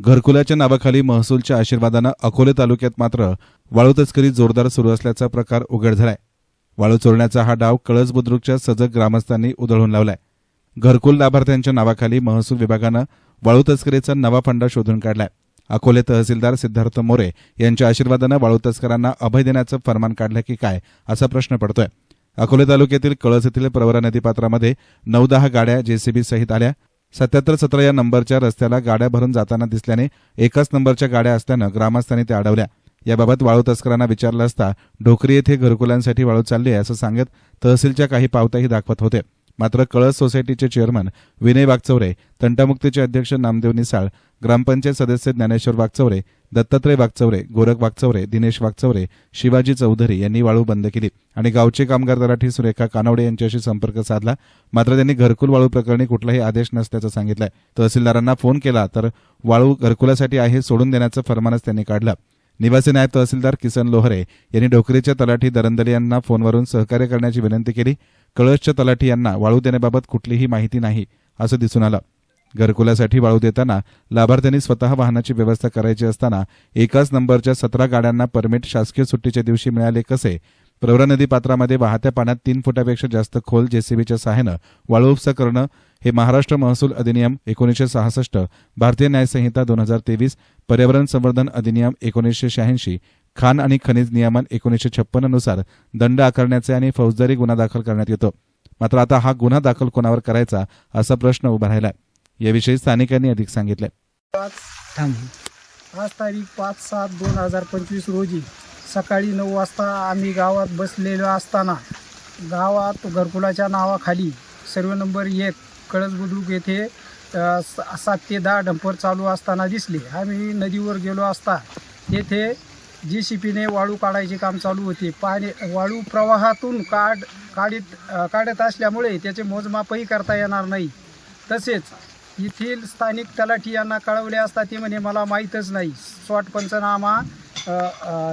घरकुलाच्या नावाखाली महसूलच्या आशीर्वादानं अकोले तालुक्यात मात्र वाळू तस्करी जोरदार सुरू असल्याचा प्रकार उघड झालाय. वाळू चोरण्याचा हा डाव कळस बुद्रुकच्या सजग ग्रामस्थांनी उधळून लावलाय. घरकुल लाभार्थ्यांच्या नावाखाली महसूल विभागानं वाळू तस्करीचा नवा फंडा शोधून काढलाय. अकोले तहसीलदार सिद्धार्थ मोरे यांच्या आशीर्वादानं वाळू तस्करांना अभय देण्याचं फरमान काढलं की काय असा प्रश्न पडतोय. अकोले तालुक्यातील कळस येथील प्रवरा नदीपात्रामध्ये नऊ दहा गाड्या जेसीबी सहित आल्या. सत्याहत्तर सतरा या नंबरच्या रस्त्याला गाड्या भरून जाताना दिसल्याने एकाच नंबरच्या गाड्या असल्यानं ग्रामस्थांनी त्या अडवल्या. याबाबत वाळू तस्करांना विचारलं असता ढोकरी येथे घरकुलांसाठी वाळू चालली आहे असं सांगत तहसीलच्या काही पावत्याही दाखवत होते. मात्र कळस सोसायटीचे चेअरमन विनय वागचौरे तंटामुक्तीचे अध्यक्ष नामदेव निसाळ ग्रामपंचायत सदस्य ज्ञानेश्वर वागचौरे दत्तात्रय वागचौरे गोरख वागचौरे दिनेश वागचौरे शिवाजी चौधरी यांनी वाळू बंद केली. आणि गावचे कामगार तलाठी सुरेखा कानवडे यांच्याशी संपर्क साधला. मात्र त्यांनी घरकुल वाळू प्रकरणी कुठलाही आदेश नसल्याचं सांगितलंय. तहसीलदारांना फोन केला तर वाळू घरकुलासाठी आहे सोडून देण्याचं फरमानच त्यांनी काढलं. निवासी नायब तहसीलदार किसन लोहरे यांनी डोकरीच्या तलाठी दरंदले यांना फोनवरून सहकार्य करण्याची विनंती केली. कळसच्या तलाठी यांना वाळू देण्याबाबत कुठलीही माहिती नाही असं दिसून आलं. घरकुलासाठी वाळू देताना लाभार्थ्यांनी स्वतः वाहनाची व्यवस्था करायची असताना एकाच नंबरच्या सतरा गाड्यांना परमिट शासकीय सुट्टीच्या दिवशी मिळाले कसे? प्रवरा नदी पात्रामध्ये वाहत्या पाण्यात तीन फुटापेक्षा जास्त खोल जेसीबीच्या सहाय्यानं वाळू उपसा करणं हे महाराष्ट्र महसूल अधिनियम एकोणीसशे सहासष्ट भारतीय न्यायसंहिता दोन हजार तेवीस पर्यावरण संवर्धन अधिनियम एकोणीसशे शहाऐंशी खान आणि खनिज नियमन एकोणीसशे छप्पन्ननुसार दंड आकारण्याचे आणि फौजदारी गुन्हा दाखल करण्यात येतो. मात्र आता हा गुन्हा दाखल कोणावर करायचा असा प्रश्न उभा राहिला याविषयी स्थानिकांनी अधिक सांगितलंय. आज तारीख पाच सात दोन हजार पंचवीस रोजी सकाळी नऊ वाजता आम्ही गावात बसलेलो असताना गावात घरकुलाच्या नावाखाली सर्व नंबर एक कळस बुद्रुक येथे सात ते दहा डंपर चालू असताना दिसले. आम्ही नदीवर गेलो असता येथे जी सी पीने वाळू काढायचे काम चालू होते. पाणी वाळू प्रवाहातून काढ काढीत काढत असल्यामुळे त्याचे मोजमापही करता येणार नाही. तसेच येथील स्थानिक तलाठी यांना कळवले असता ते म्हणे मला माहीतच नाही. स्वॉट पंचनामा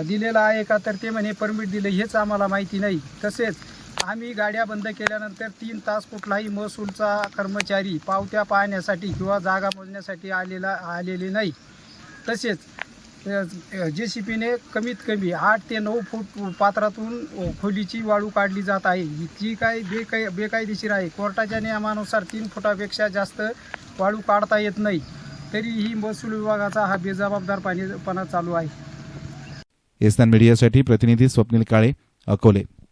दिलेला आहे का तर ते म्हणे परमिट दिलं हेच आम्हाला माहिती नाही. तसेच आम्ही गाड्या बंद केल्यानंतर तीन तास कुठलाही महसूलचा कर्मचारी पावत्या पाहण्यासाठी किंवा जागा मोजण्यासाठी आलेला आलेले नाही. तसेच जे सी पीने कमीत कमी आठ ते नऊ फूट पात्रातून खोलीची वाळू काढली जात आहे. जी काय बेकाय बेकायदेशीर आहे. कोर्टाच्या नियमानुसार तीन फुटापेक्षा जास्त वाळू काढता येत नाही. तरीही महसूल विभागाचा हा बेजबाबदारपणा चालू आहे. एसनान मीडियासाठी प्रतिनिधी स्वप्नील काळे अकोले.